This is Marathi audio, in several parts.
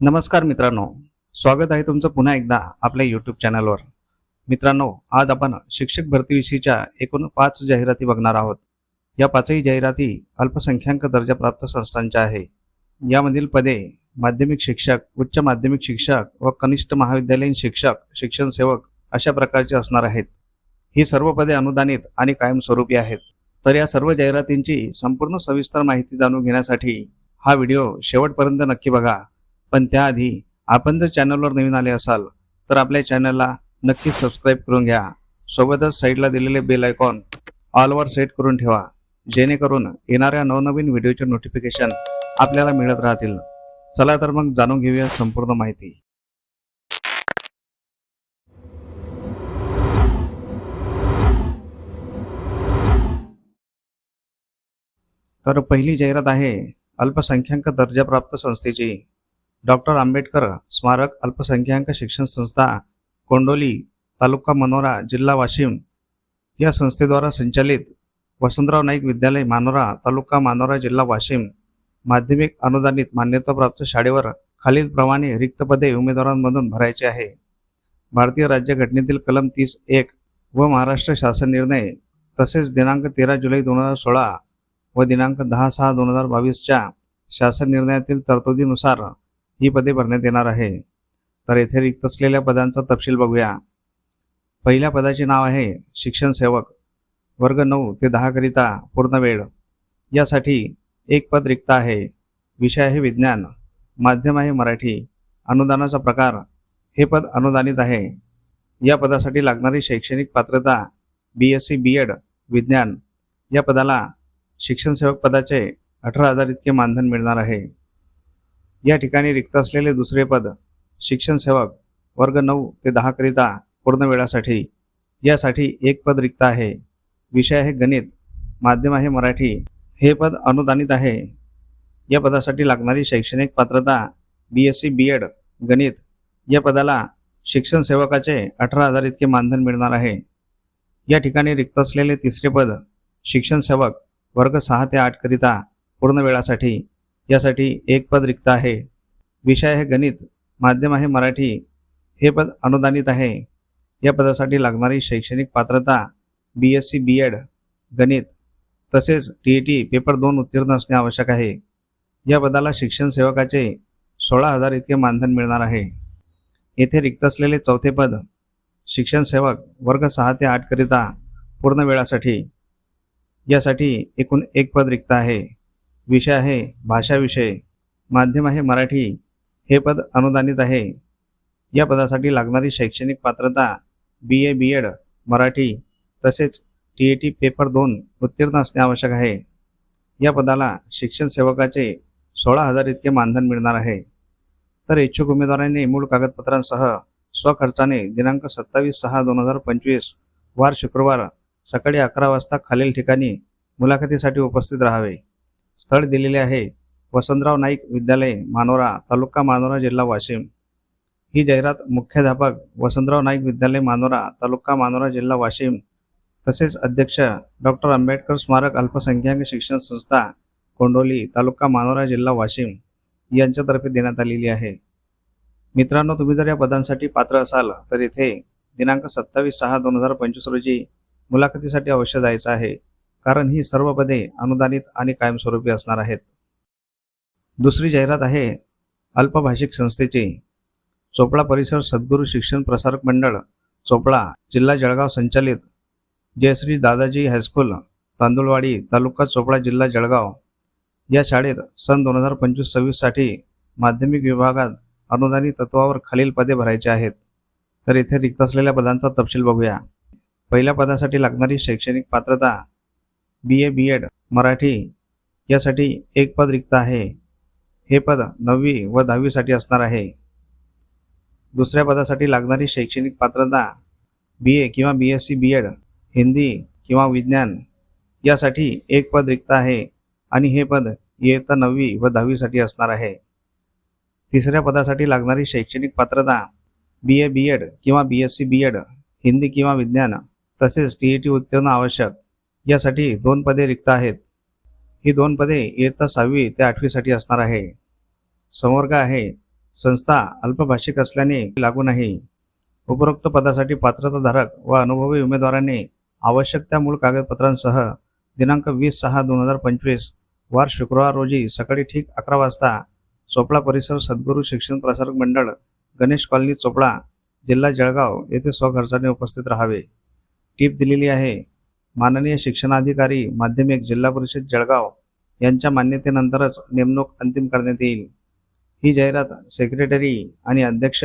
नमस्कार मित्रांनो स्वागत आहे तुमचं पुन्हा एकदा आपल्या यूट्यूब चॅनलवर मित्रांनो आज आपण शिक्षक भरतीविषयीच्या एकूण पाच जाहिराती बघणार आहोत. या पाचही जाहिराती अल्पसंख्याक दर्जाप्राप्त संस्थांच्या आहे. यामधील पदे माध्यमिक शिक्षक उच्च माध्यमिक शिक्षक व कनिष्ठ महाविद्यालयीन शिक्षक शिक्षण सेवक अशा प्रकारचे असणार आहेत. ही सर्व पदे अनुदानित आणि कायमस्वरूपी आहेत. तर या सर्व जाहिरातींची संपूर्ण सविस्तर माहिती जाणून घेण्यासाठी हा व्हिडिओ शेवटपर्यंत नक्की बघा. पण त्याआधी आपण जर चॅनलवर नवीन आले असाल तर आपल्या चॅनलला नक्की सबस्क्राईब करून घ्या. सोबतच साईडला दिलेले बेल आयकॉन ऑलवर सेट करून ठेवा जेणेकरून येणाऱ्या नवनवीन व्हिडिओचे नोटिफिकेशन आपल्याला मिळत राहतील. चला तर मग जाणून घेऊया संपूर्ण माहिती. तर पहिली जाहिरात आहे अल्पसंख्याक दर्जाप्राप्त संस्थेची. डॉक्टर आंबेडकर स्मारक अल्पसंख्याक शिक्षण संस्था कोंडोली तालुका मनोरा जिल्हा वाशिम या संस्थेद्वारा संचालित वसंतराव नाईक विद्यालय मानोरा तालुका मानोरा जिल्हा वाशिम माध्यमिक अनुदानित मान्यताप्राप्त शाळेवर खालीलप्रमाणे रिक्त पदे उमेदवारांमधून भरायचे आहे. भारतीय राज्यघटनेतील कलम तीस एक व महाराष्ट्र शासन निर्णय तसेच दिनांक तेरा जुलै दोन हजार सोळा व दिनांक दहा सहा दोन हजार बावीसच्या शासन निर्णयातील तरतुदीनुसार ही पदे भरण्यात येणार आहे. तर येथे रिक्त असलेल्या पदांचा तपशील बघूया. पहिल्या पदाचे नाव आहे शिक्षण सेवक. वर्ग नऊ ते दहाकरिता पूर्ण वेळ. यासाठी एक पद रिक्त आहे. विषय आहे विज्ञान. माध्यम आहे मराठी. अनुदानाचा प्रकार. हे पद अनुदानित आहे. या पदासाठी लागणारी शैक्षणिक पात्रता B S C B Ed विज्ञान या पदाला शिक्षण सेवक पदाचे अठरा हजार इतके मानधन मिळणार आहे. या ठिकाणी रिक्त असलेले दुसरे पद शिक्षण सेवक वर्ग नऊ ते दहाकरिता पूर्ण वेळासाठी यासाठी एक पद रिक्त आहे. विषय आहे गणित माध्यम आहे मराठी. हे पद अनुदानित आहे. या पदासाठी लागणारी शैक्षणिक पात्रता B S C B Ed गणित या पदाला शिक्षण सेवकाचे अठरा हजार इतके मानधन मिळणार आहे. या ठिकाणी रिक्त असलेले तिसरे पद शिक्षण सेवक वर्ग सहा ते आठकरिता पूर्ण वेळासाठी यासाठी एक पद रिक्त आहे. विषय आहे गणित माध्यम आहे मराठी हे पद अनुदानित आहे. या पदासाठी लागणारी शैक्षणिक पात्रता B S C B Ed गणित तसेच टी ई टी पेपर दोन उत्तीर्ण असणे आवश्यक आहे. या पदाला शिक्षण सेवकाचे सोळा हजार इतके मानधन मिळणार आहे. येथे रिक्त असलेले चौथे पद शिक्षण सेवक वर्ग सहा ते आठकरिता पूर्ण वेळासाठी यासाठी एकूण एक पद रिक्त आहे. विषय आहे भाषाविषय माध्यम आहे मराठी. हे पद अनुदानित आहे. या पदासाठी लागणारी शैक्षणिक पात्रता बी ए बी एड मराठी तसेच टी ए टी पेपर दोन उत्तीर्ण असणे आवश्यक आहे. या पदाला शिक्षण सेवकाचे सोळा हजार इतके मानधन मिळणार आहे. तर इच्छुक उमेदवारांनी मूळ कागदपत्रांसह स्वखर्चाने दिनांक सत्तावीस सहा दोन हजार पंचवीस वार शुक्रवार सकाळी अकरा वाजता खालील ठिकाणी मुलाखतीसाठी उपस्थित राहावे. स्थळ दिलेले आहे. वसंतराव नाईक विद्यालय मानोरा तालुका मानोरा जिल्हा वाशिम. ही जाहिरात मुख्याध्यापक वसंतराव नाईक विद्यालय मानोरा तालुका मानोरा जिल्हा वाशिम. तसेच अध्यक्ष डॉक्टर आंबेडकर स्मारक अल्पसंख्याक शिक्षण संस्था कोंडोली तालुका मानोरा जिल्हा वाशिम यांच्यातर्फे देण्यात आलेली आहे. मित्रांनो तुम्ही जर या पदांसाठी पात्र असाल तर इथे दिनांक सत्तावीस सहा दोन हजार पंचवीस रोजी मुलाखतीसाठी अवश्य जायचं आहे. कारण ही सर्व पदे अनुदानित आणि कायमस्वरूपी असणार आहेत. दुसरी जाहिरात आहे अल्पभाषिक संस्थेची. चोपडा परिसर सद्गुरू शिक्षण प्रसारक मंडळ चोपडा जिल्हा जळगाव संचालित जयश्री दादाजी हायस्कूल तांदुळवाडी तालुका चोपडा जिल्हा जळगाव. या शाळेत सन दोन हजार पंचवीस सव्वीससाठी माध्यमिक विभागात अनुदानित तत्वावर खालील पदे भरायची आहेत. तर येथे रिक्त असलेल्या पदांचा तपशील बघूया. पहिल्या पदासाठी लागणारी शैक्षणिक पात्रता बी ए बी एड मराठी यासाठी एक पद रिक्त आहे. हे पद नववी व दहावीसाठी असणार आहे. दुसऱ्या पदासाठी लागणारी शैक्षणिक पात्रता बी ए किंवा B S C B Ed Hindi किंवा विज्ञान यासाठी एक पद रिक्त आहे आणि हे पद इयत्ता नववी व दहावीसाठी असणार आहे. तिसऱ्या पदासाठी लागणारी शैक्षणिक पात्रता बी ए बी एड किंवा B S C B Ed Hindi किंवा विज्ञान तसेच टी ई टी उत्तीर्ण आवश्यक यासाठी दोन पदे रिक्त आहेत. ही दोन पदे इयत्ता सहावी ते आठवीसाठी असणार आहे. संवर्ग आहे. संस्था अल्पभाषिक असल्याने लागू नाही. उपरोक्त पदासाठी पात्रताधारक व अनुभवी उमेदवारांनी आवश्यक त्या मूळ कागदपत्रांसह दिनांक वीस सहा दोन हजार पंचवीस वार शुक्रवार रोजी सकाळी ठीक अकरा वाजता चोपडा परिसर सद्गुरू शिक्षण प्रसारक मंडळ गणेश कॉलनी चोपडा जिल्हा जळगाव येथे स्वखर्चाने उपस्थित राहावे. टीप दिलेली आहे. माननीय शिक्षणाधिकारी माध्यमिक जिल्हा परिषद जळगाव यांच्या मान्यतेनंतरच नेमणूक अंतिम करण्यात येईल. ही जाहिरात सेक्रेटरी आणि अध्यक्ष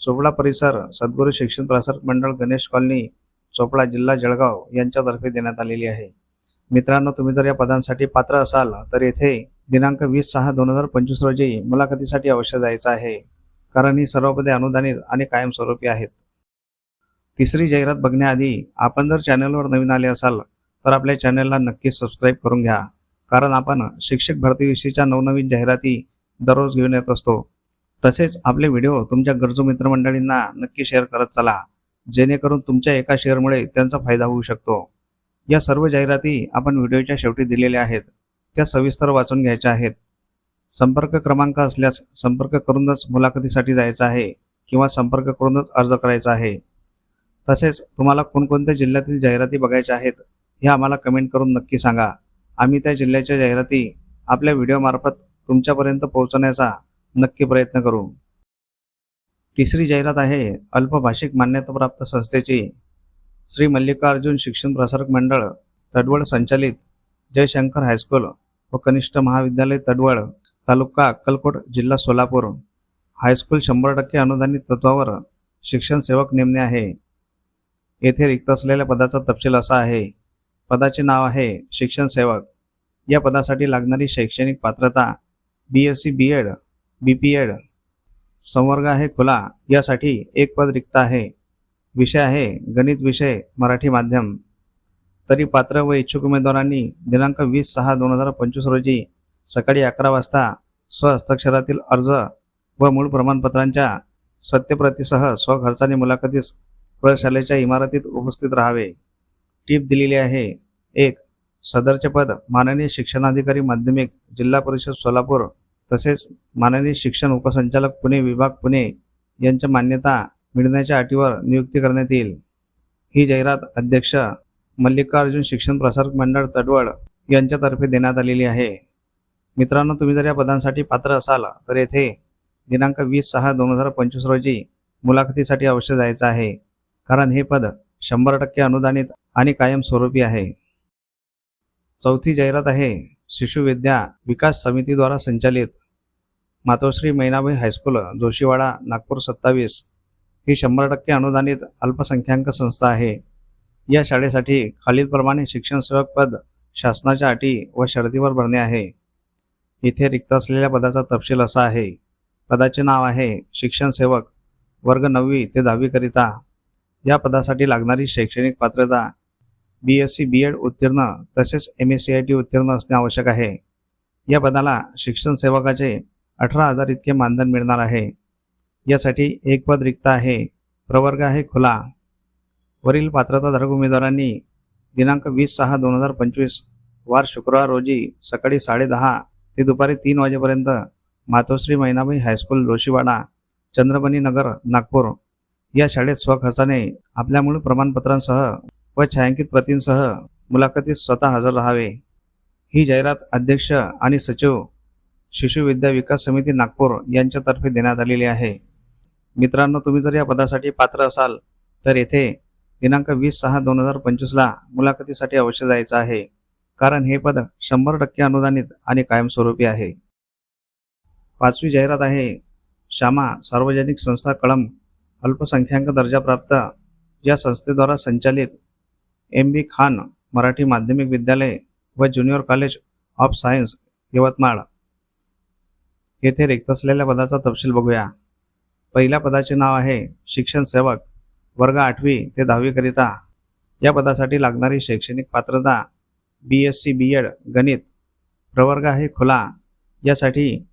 चोपडा परिसर सद्गुरू शिक्षण प्रसारक मंडळ गणेश कॉलनी चोपडा जिल्हा जळगाव यांच्यातर्फे देण्यात आलेली आहे. मित्रांनो तुम्ही जर या पदांसाठी पात्र असाल तर येथे दिनांक वीस सहा दोन हजार पंचवीस रोजी मुलाखतीसाठी अवश्य जायचं आहे. कारण ही सर्व पदे अनुदानित आणि कायमस्वरूपी आहेत. तिसरी जाहिरात बघण्याआधी आपण जर चॅनलवर नवीन आले असाल तर आपल्या चॅनलला नक्की सबस्क्राईब करून घ्या. कारण आपण शिक्षक भरतीविषयीच्या नवनवीन जाहिराती दररोज घेऊन येत असतो. तसेच आपले व्हिडिओ तुमच्या गरजू मित्रमंडळींना नक्की शेअर करत चला. जेणेकरून तुमच्या एका शेअरमुळे त्यांचा फायदा होऊ शकतो. या सर्व जाहिराती आपण व्हिडिओच्या शेवटी दिलेल्या आहेत. त्या सविस्तर वाचून घ्यायच्या आहेत. संपर्क क्रमांक असल्यास संपर्क करूनच मुलाखतीसाठी जायचं आहे किंवा संपर्क करूनच अर्ज करायचा आहे. तसेच तुम्हाला कोणकोणत्या जिल्ह्यातील जाहिराती बघायच्या आहेत हे आम्हाला कमेंट करून नक्की सांगा. आम्ही त्या जिल्ह्याच्या जाहिराती आपल्या व्हिडिओमार्फत तुमच्यापर्यंत पोहोचवण्याचा नक्की प्रयत्न करू. तिसरी जाहिरात आहे अल्पभाषिक मान्यताप्राप्त संस्थेची. श्री मल्लिकार्जुन शिक्षण प्रसारक मंडळ तडवळ संचालित जयशंकर हायस्कूल व कनिष्ठ महाविद्यालय तडवळ तालुका अक्कलकोट जिल्हा सोलापूर. हायस्कूल शंभर टक्के अनुदानित तत्वावर शिक्षण सेवक नेमणे आहे. येथे रिक्त असलेल्या पदाचा तपशील असा आहे. पदाचे नाव आहे शिक्षण सेवक. या पदासाठी लागणारी शैक्षणिक पात्रता B S C B Ed B P Ed संवर्ग आहे खुला यासाठी एक पद रिक्त आहे. विषय आहे गणित विषय मराठी माध्यम. तरी पात्र व इच्छुक उमेदवारांनी दिनांक वीस सहा दोन हजार पंचवीस रोजी सकाळी अकरा वाजता स्वहस्ताक्षरातील अर्ज व मूळ प्रमाणपत्रांच्या सत्यप्रतीसह स्वखर्चाने मुलाखतीस प्रशालेच्या इमारतीत उपस्थित राहावे. टीप दिलेली आहे. एक सदरचे पद माननीय शिक्षणाधिकारी माध्यमिक जिल्हा परिषद सोलापूर तसेच माननीय शिक्षण उपसंचालक पुणे विभाग पुणे यांच्या मान्यता मिळण्याच्या अटीवर नियुक्ती करण्यात येईल. ही जाहिरात अध्यक्ष मल्लिकार्जुन शिक्षण प्रसारक मंडळ तडवळ यांच्यातर्फे देण्यात आलेली आहे. मित्रांनो तुम्ही जर या पदांसाठी पात्र असाल तर येथे दिनांक वीस सहा दोन हजार पंचवीस रोजी मुलाखतीसाठी अवश्य जायचं आहे. कारण हे पद शंभर टक्के अनुदानित आणि कायमस्वरूपी आहे. चौथी जाहिरात आहे शिशुविद्या विकास समितीद्वारा संचालित. मातोश्री मैनाबाई हायस्कूल जोशीवाडा नागपूर सत्तावीस. ही शंभर टक्के अनुदानित अल्पसंख्याक संस्था आहे. या शाळेसाठी खालीलप्रमाणे शिक्षण सेवक पद शासनाच्या अटी व शर्तीवर भरणे आहे. इथे रिक्त असलेल्या पदाचा तपशील असा आहे. पदाचे नाव आहे शिक्षण सेवक वर्ग नववी ते दहावीकरिता या पदासाठी लागणारी शैक्षणिक पात्रता B S C B Ed उत्तीर्ण तसेच M S C I T उत्तीर्ण असणे आवश्यक आहे. या पदाला शिक्षण सेवकाचे अठरा हजार इतके मानधन मिळणार आहे. यासाठी एक पद रिक्त आहे. प्रवर्ग आहे खुला. वरील पात्रताधारक उमेदवारांनी दिनांक वीस सहा दोन हजार पंचवीस वार शुक्रवार रोजी सकाळी साडेदहा ते दुपारी तीन वाजेपर्यंत मातोश्री मैनाबाई हायस्कूल जोशीवाडा चंद्रबनी नगर नागपूर या शाळेत स्वखर्चाने आपल्या मूळ प्रमाणपत्रांसह व छायांकित प्रतींसह मुलाखतीत स्वतः हजर राहावे. ही जाहिरात अध्यक्ष आणि सचिव शिशु विद्या विकास समिती नागपूर यांच्यातर्फे देण्यात आलेली आहे. मित्रांनो तुम्ही जर या पदासाठी पात्र असाल तर येथे दिनांक वीस सहा दोन हजार पंचवीसला मुलाखतीसाठी अवश्य जायचं आहे. कारण हे पद शंभर टक्के अनुदानित आणि कायमस्वरूपी आहे. पाचवी जाहिरात आहे श्यामा सार्वजनिक संस्था कळम अल्पसंख्याक दर्जाप्राप्त या संस्थेद्वारा संचालित एम बी खान मराठी माध्यमिक विद्यालय व junior college of science Yavatmal येथे रिक्त असलेल्या पदाचा तपशील बघूया. पहिल्या पदाचे नाव आहे शिक्षण सेवक वर्ग आठवी ते दहावीकरिता. या पदासाठी लागणारी शैक्षणिक पात्रता B S C B Ed गणित प्रवर्ग आहे खुला. यासाठी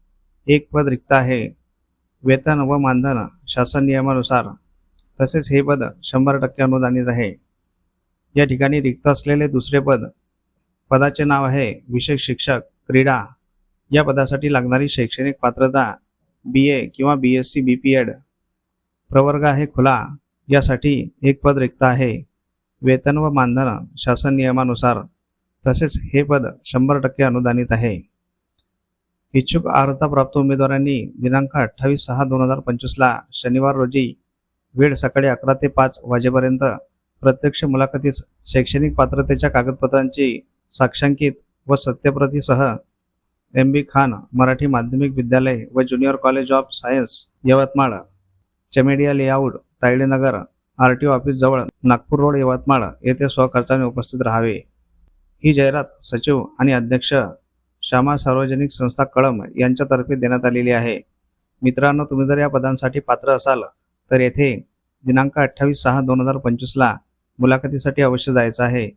एक पद रिक्त आहे. वेतन व मानधन शासन नियमानुसार तसेच हे पद शंभर टक्के अनुदानित आहे. या ठिकाणी रिक्त असलेले दुसरे पद पदाचे नाव आहे विशेष शिक्षक क्रीडा. या पदासाठी लागणारी शैक्षणिक पात्रता बी ए किंवा B S C B P Ed प्रवर्ग आहे खुला यासाठी एक पद रिक्त आहे. वेतन व मानधन शासन नियमानुसार तसेच हे पद शंभर टक्के अनुदानित आहे. इच्छुक अर्हता प्राप्त उमेदवारांनी दिनांक अठ्ठावीस सहा दोन हजार पंचवीसला शनिवार रोजी वेळ सकाळी अकरा ते पाच वाजेपर्यंत प्रत्यक्ष मुलाखतीस शैक्षणिक पात्रतेच्या कागदपत्रांची साक्षांकित व सत्यप्रतीसह एम बी खान मराठी माध्यमिक विद्यालय व junior college of science Yavatmal Chamedia layout Taydenagar R T office जवळ नागपूर रोड यवतमाळ येथे स्वखर्चाने उपस्थित राहावे. ही जाहिरात सचिव आणि अध्यक्ष श्यामा सार्वजनिक संस्था कळम यांच्यातर्फे देण्यात आलेली आहे. मित्रांनो तुम्ही जर या पदांसाठी पात्र असाल तर येथे दिनांक अठ्ठावीस सहा दोन हजार पंचवीसला मुलाखतीसाठी अवश्य जायचं आहे.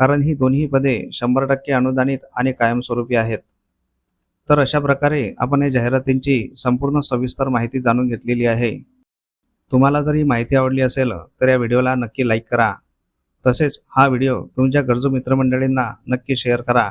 कारण ही दोन्ही पदे शंभर टक्के अनुदानित आणि कायमस्वरूपी आहेत. तर अशा प्रकारे आपण या जाहिरातींची संपूर्ण सविस्तर माहिती जाणून घेतलेली आहे. तुम्हाला जर ही माहिती आवडली असेल तर या व्हिडिओला नक्की लाईक करा. तसेच हा व्हिडिओ तुमच्या गरजू मित्रमंडळींना नक्की शेअर करा.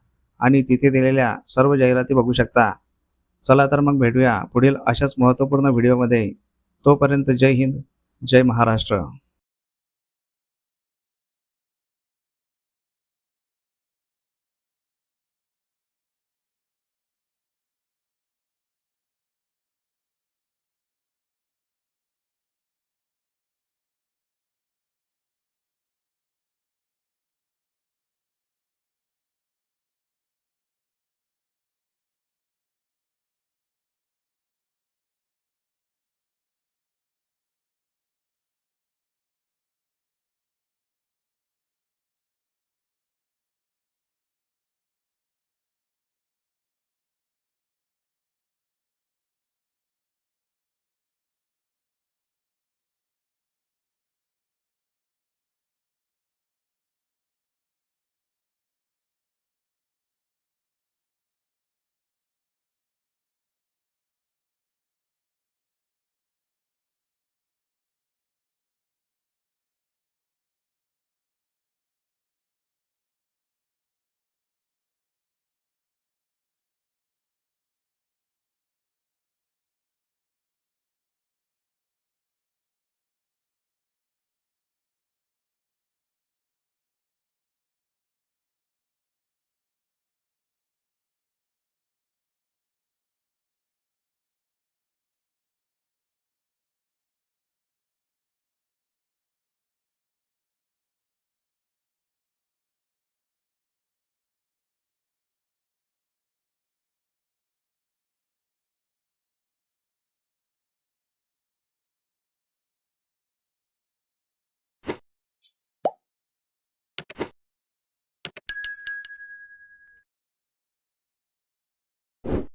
आणि तिथे दिलेल्या सर्व जाहिराती बघू शकता. चला तर मग भेटूया पुढील अशाच महत्त्वपूर्ण व्हिडिओमध्ये. तोपर्यंत जय हिंद जय महाराष्ट्र.